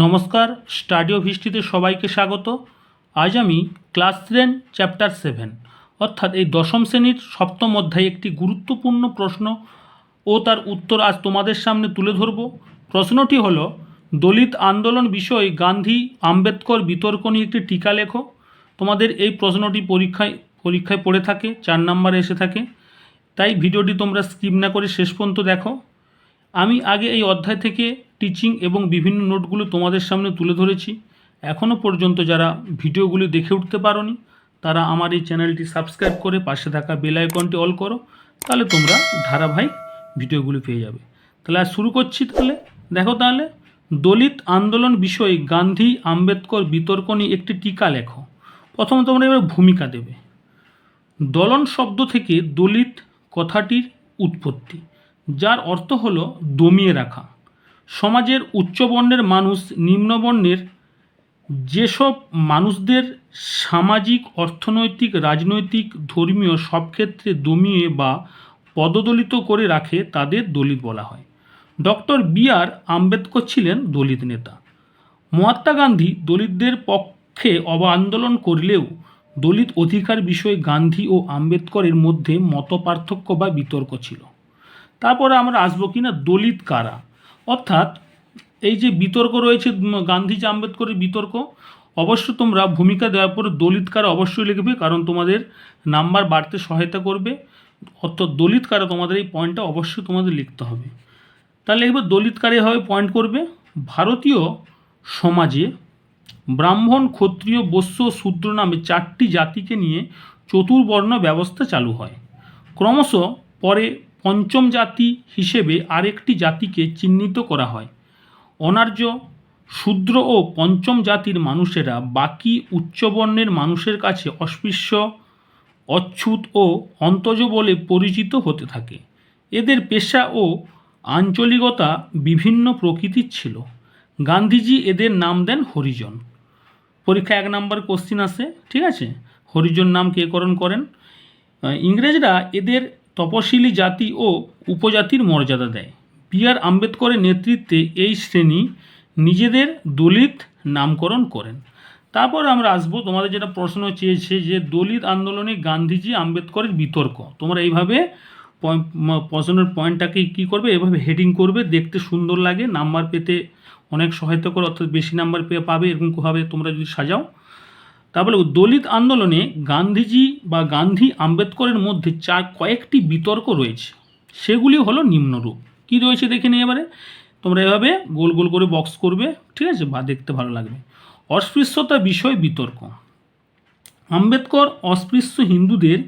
নমস্কার, স্টাডিও হিস্ট্রিতে সবাইকে স্বাগত। আজ আমি ক্লাস টেন, চ্যাপ্টার সেভেন, অর্থাৎ এই দশম শ্রেণির সপ্তম অধ্যায়ে একটি গুরুত্বপূর্ণ প্রশ্ন ও তার উত্তর আজ তোমাদের সামনে তুলে ধরব। প্রশ্নটি হল, দলিত আন্দোলন বিষয়ে গান্ধী আম্বেদকর বিতর্ক নিয়ে একটি টিকা লেখো। তোমাদের এই প্রশ্নটি পরীক্ষায় পরীক্ষায় পড়ে থাকে, চার নম্বরে এসে থাকে। তাই ভিডিওটি তোমরা স্কিপ না করে শেষ পর্যন্ত দেখো। আমি আগে এই অধ্যায় থেকে টিচিং এবং বিভিন্ন নোটগুলো তোমাদের সামনে তুলে ধরেছি। এখনও পর্যন্ত যারা ভিডিওগুলি দেখে উঠতে পারোনি, তারা আমার এই চ্যানেলটি সাবস্ক্রাইব করে পাশে থাকা বেল আইকনটি অল করো, তাহলে তোমরা ধারাবাহিক ভিডিওগুলি পেয়ে যাবে। তাহলে আর শুরু করছি তাহলে। দেখো তাহলে, দলিত আন্দোলন বিষয়ে গান্ধী আম্বেদকর বিতর্ক নিয়ে একটি টিকা লেখো। প্রথমে তোমরা এবার ভূমিকা দেবে। দলন শব্দ থেকে দলিত কথাটির উৎপত্তি, যার অর্থ হল দমিয়ে রাখা। সমাজের উচ্চবর্ণের মানুষ, নিম্নবর্ণের যেসব মানুষদের সামাজিক, অর্থনৈতিক, রাজনৈতিক, ধর্মীয় সব ক্ষেত্রে দমিয়ে বা পদদলিত করে রাখে তাদের দলিত বলা হয়। ডক্টর বি আর আম্বেদকর ছিলেন দলিত নেতা। মহাত্মা গান্ধী দলিতদের পক্ষে অব আন্দোলন করলেও দলিত অধিকার বিষয়ে গান্ধী ও আম্বেদকরের মধ্যে মত পার্থক্য বা বিতর্ক ছিল। তারপরে আমরা আসব কিনা দলিত কারা? অর্থাৎ এই যে বিতর্ক রয়েছে গান্ধীজি আম্বেদকরের বিতর্ক, অবশ্য তোমরা ভূমিকা দেওয়ার পরে দলিত কারা অবশ্যই লিখবে, কারণ তোমাদের নাম্বার বাড়তে সহায়তা করবে। অর্থাৎ দলিত কারা তোমাদের এই পয়েন্টটা অবশ্যই তোমাদের লিখতে হবে। তাহলে এবার দলিত কারে হবে পয়েন্ট করবে, ভারতীয় সমাজে ব্রাহ্মণ, ক্ষত্রিয়, বৈশ্য শূদ্র নামে চারটি জাতিকে নিয়ে চতুর্বর্ণ ব্যবস্থা চালু হয়। ক্রমশ পরে পঞ্চম জাতি হিসেবে আরেকটি জাতিকে চিহ্নিত করা হয়। অনার্য, শূদ্র ও পঞ্চম জাতির মানুষেরা বাকি উচ্চবর্ণের মানুষের কাছে অস্পৃশ্য, অচ্ছুত ও অন্তজ বলে পরিচিত হতে থাকে। এদের পেশা ও আঞ্চলিকতা বিভিন্ন প্রকৃতির ছিল। গান্ধীজি এদের নাম দেন হরিজন। পরীক্ষা এক নম্বর কোশ্চিন আসে, ঠিক আছে? হরিজন নাম কে করণ করেন? ইংরেজরা এদের তপশিলি জাতি ও উপজাতির মর্যাদা দেয়। বি আর আম্বেদকরের নেতৃত্বে এই শ্রেণি নিজেদের দলিত নামকরণ করেন। তারপর আমরা আসব, তোমাদের যেটা প্রশ্ন চেয়েছে যে দলিত আন্দোলনে গান্ধীজি আম্বেদকরের বিতর্ক। তোমরা এইভাবে প্রশ্নের পয়েন্টটাকে কী করবে? এভাবে হেডিং করবে, দেখতে সুন্দর লাগে, নাম্বার পেতে অনেক সহায়তা করে, অর্থাৎ বেশি নাম্বার পেয়ে পাবে এরকমভাবে তোমরা যদি সাজাও। তারপরে দলিত আন্দোলনে গান্ধীজি বা গান্ধী আম্বেদকরের মধ্যে চার কয়েকটি বিতর্ক রয়েছে। সেগুলি হলো নিম্নরূপ। কি রয়েছে দেখে নিই এবারে। তোমরা এভাবে গোল গোল করে বক্স করবে, ঠিক আছে? বা দেখতে ভালো লাগবে। অস্পৃশ্যতা বিষয় বিতর্ক। আম্বেদকর অস্পৃশ্য হিন্দুদের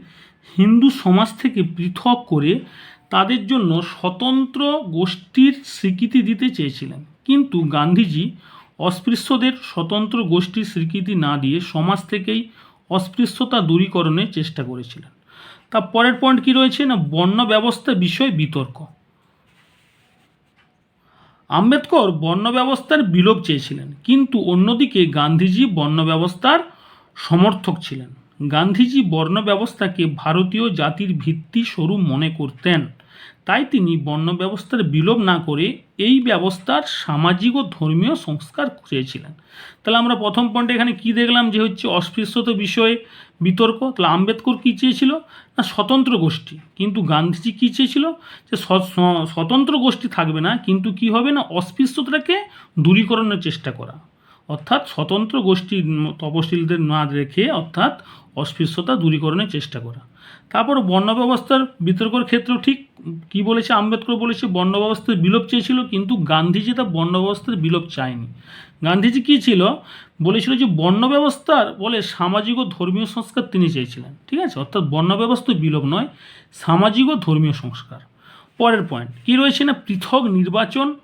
হিন্দু সমাজ থেকে পৃথক করে তাদের জন্য স্বতন্ত্র গোষ্ঠীর স্বীকৃতি দিতে চেয়েছিলেন। কিন্তু গান্ধীজি অস্পৃশ্যদের স্বতন্ত্র গোষ্ঠীর স্বীকৃতি না দিয়ে সমাজ থেকেই অস্পৃশ্যতা দূরীকরণের চেষ্টা করেছিলেন। তা পরের পয়েন্ট কি রয়েছে? না বর্ণ ব্যবস্থা বিষয়ে বিতর্ক। আম্বেদকর বর্ণ ব্যবস্থার বিলোপ চেয়েছিলেন, কিন্তু অন্যদিকে গান্ধীজি বর্ণ ব্যবস্থার সমর্থক ছিলেন। গান্ধীজি বর্ণ ব্যবস্থাকে ভারতীয় জাতির ভিত্তি স্বরূপ মনে করতেন। তাই তিনি বর্ণ ব্যবস্থার বিলোপ না করে এই ব্যবস্থার সামাজিক ও ধর্মীয় সংস্কার চেয়েছিলেন তাহলে আমরা প্রথম পয়েন্টে এখানে কি দেখলাম? যে হচ্ছে অস্পৃশ্যত বিষয়ে বিতর্ক। তাহলে আম্বেদকর কী চেয়েছিল? না, স্বতন্ত্র গোষ্ঠী। কিন্তু গান্ধীজি কী চেয়েছিল? যে স্বতন্ত্র গোষ্ঠী থাকবে না, কিন্তু কি হবে না? অস্পৃশ্যতাকে দূরীকরণের চেষ্টা করা। অর্থাৎ স্বতন্ত্র গোষ্ঠী উম, তপশিলদের না রেখে অর্থাৎ অস্পৃশ্যতা দূরীকরণের চেষ্টা করা। তারপর বর্ণ ব্যবস্থার বিতর্কের ক্ষেত্রেও ঠিক কি বলেছে আম্বেদকর? বলেছে বর্ণ ব্যবস্থার বিলোপ চেয়েছিল কিন্তু গান্ধীজি তা বর্ণ ব্যবস্থার বিলোপ চায়নি। গান্ধীজি কী ছিল? বলেছিল যে বর্ণ ব্যবস্থার বলে সামাজিক ও ধর্মীয় সংস্কার তিনি চেয়েছিলেন। ঠিক আছে? অর্থাৎ বর্ণ ব্যবস্থার বিলোপ নয় সামাজিক ও ধর্মীয় সংস্কার। পরের পয়েন্ট কী রয়েছে না পৃথক নির্বাচন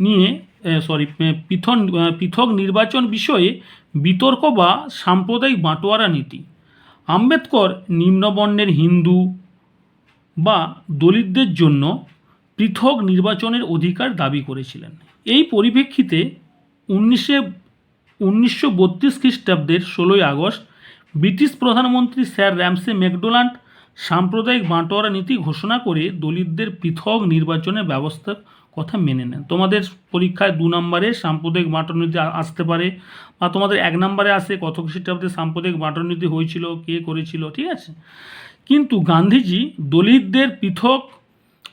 নিয়ে সরি পৃথক পৃথক নির্বাচন বিষয়ে বিতর্ক বা সাম্প্রদায়িক বাঁটোয়ারা নীতি। আম্বেদকর নিম্নবর্ণের হিন্দু বা দলিতদের জন্য পৃথক নির্বাচনের অধিকার দাবি করেছিলেন। এই পরিপ্রেক্ষিতে উনিশে, উনিশশো বত্রিশ খ্রিস্টাব্দের ষোলোই আগস্ট ব্রিটিশ প্রধানমন্ত্রী স্যার র্যামসে ম্যাকডোনাল্ড সাম্প্রদায়িক বাঁটোয়ারা নীতি ঘোষণা করে দলিতদের পৃথক নির্বাচনের ব্যবস্থা কথা মেনে নেন। তোমাদের পরীক্ষায় দু নম্বরে সাম্প্রদায়িক বাঁটনীতি আসতে পারে বা তোমাদের এক নম্বরে আসে কত খ্রিস্টাব্দে সাম্প্রদায়িক বাঁটনীতি হয়েছিল, কে করেছিল, ঠিক আছে? কিন্তু গান্ধীজি দলিতদের পৃথক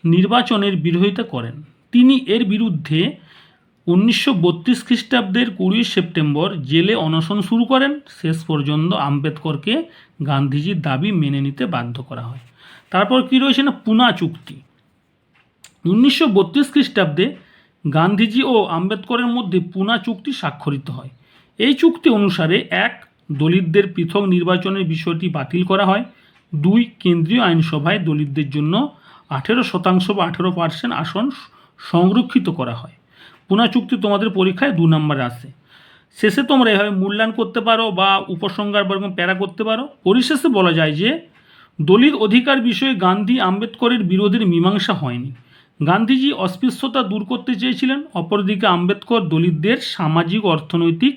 নির্বাচনের বিরোধিতা করেন। তিনি এর বিরুদ্ধে উনিশশো বত্রিশ খ্রিস্টাব্দের কুড়ি সেপ্টেম্বর জেলে অনশন শুরু করেন। শেষ পর্যন্ত আম্বেদকরকে গান্ধীজির দাবি মেনে নিতে বাধ্য করা হয়। তারপর কী রয়েছে না, পুনা চুক্তি। উনিশশো বত্রিশ খ্রিস্টাব্দে গান্ধীজি ও আম্বেদকরের মধ্যে পুনা চুক্তি স্বাক্ষরিত হয়। এই চুক্তি অনুসারে এক, দলিতদের পৃথক নির্বাচনের বিষয়টি বাতিল করা হয়। দুই, কেন্দ্রীয় আইনসভায় দলিতদের জন্য আঠেরো শতাংশ বা আঠেরো পার্সেন্ট আসন সংরক্ষিত করা হয়। পুনা চুক্তি তোমাদের পরীক্ষায় দু নম্বরে আসে শেষে তোমরা এভাবে মূল্যায়ন করতে পারো বা উপসংহার বা প্যারা করতে পারো। পরিশেষে বলা যায় যে, দলিত অধিকার বিষয়ে গান্ধী আম্বেদকরের বিরোধের মীমাংসা হয়নি। গান্ধীজি অস্পৃশ্যতা দূর করতে চেয়েছিলেন, অপরদিকে আম্বেদকর দলিতদের সামাজিক, অর্থনৈতিক,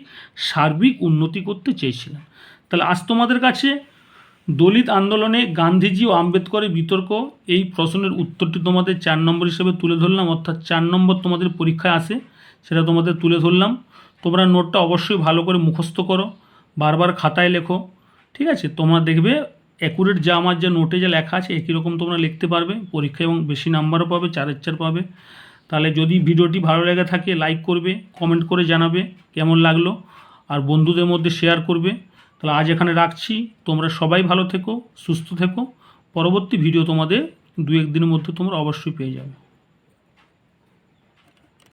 সার্বিক উন্নতি করতে চেয়েছিলেন। তাহলে আজ তোমাদের কাছে দলিত আন্দোলনে গান্ধীজি ও আম্বেদকরের বিতর্ক, এই প্রশ্নের উত্তরটি তোমাদের চার নম্বর হিসেবে তুলে ধরলাম, অর্থাৎ চার নম্বর তোমাদের পরীক্ষায় আসে সেটা তোমাদের তুলে ধরলাম। তোমরা নোটটা অবশ্যই ভালো করে মুখস্থ করো, বারবার খাতায় লেখো, ঠিক আছে? তোমরা দেখবে অ্যাকুরেট যা আমার যে নোটে যা লেখা আছে, একই রকম তোমরা লিখতে পারবে। পরীক্ষা এবং বেশি নাম্বারও পাবে চারের চার পাবে। তাহলে যদি ভিডিওটি ভালো লেগে থাকে লাইক করবে কমেন্ট করে জানাবে কেমন লাগল। আর বন্ধুদের মধ্যে শেয়ার করবে। তাহলে আজ এখানে রাখছি। তোমরা সবাই ভালো থেকো, সুস্থ থেকো। পরবর্তী ভিডিও তোমাদের দু এক দিনের মধ্যে তোমরা অবশ্যই পেয়ে যাবে।